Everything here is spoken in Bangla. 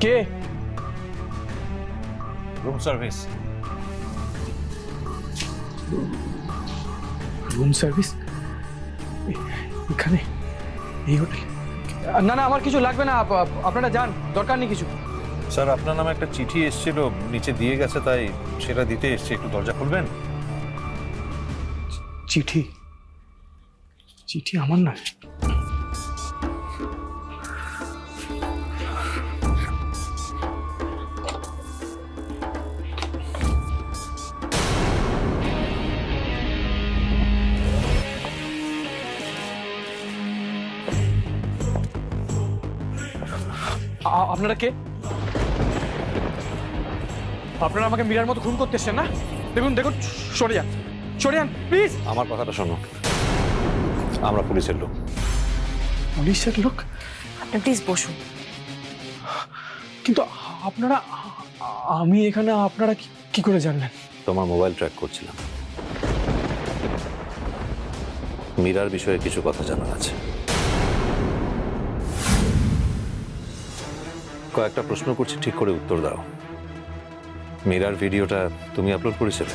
কে? রুম সার্ভিস রুম সার্ভিস এখানে? এই হোটেল? না না আমার কিছু লাগবে না আপ- আপ- আপনারা যান দরকার নেই কিছু। স্যার আপনার নামে একটা চিঠি এসেছিল নিচে দিয়ে গেছে তাই সেটা দিতে এসছে একটু দরজা খুলবেন? চিঠি? চিঠি আমার না আপনারা কে? আপনারা আমাকে মীরার মতো খুন করতে এসছেন না? দেখুন দেখুন সরে যান সরে যান প্লিজ আমার কথাটা শোনো। আমরা পুলিশের লোক। পুলিশের লোক? আপনি প্লিজ বসুন। কিন্তু আপনারা আমি এখানে আপনারা কি- কি করে জানলেন? তোমার মোবাইল ট্র্যাক করছিলাম। মীরার বিষয়ে কিছু কথা জানার আছে। কয়েকটা প্রশ্ন করছি ঠিক করে উত্তর দাও। মীরার ভিডিওটা তুমি আপলোড করেছিলে।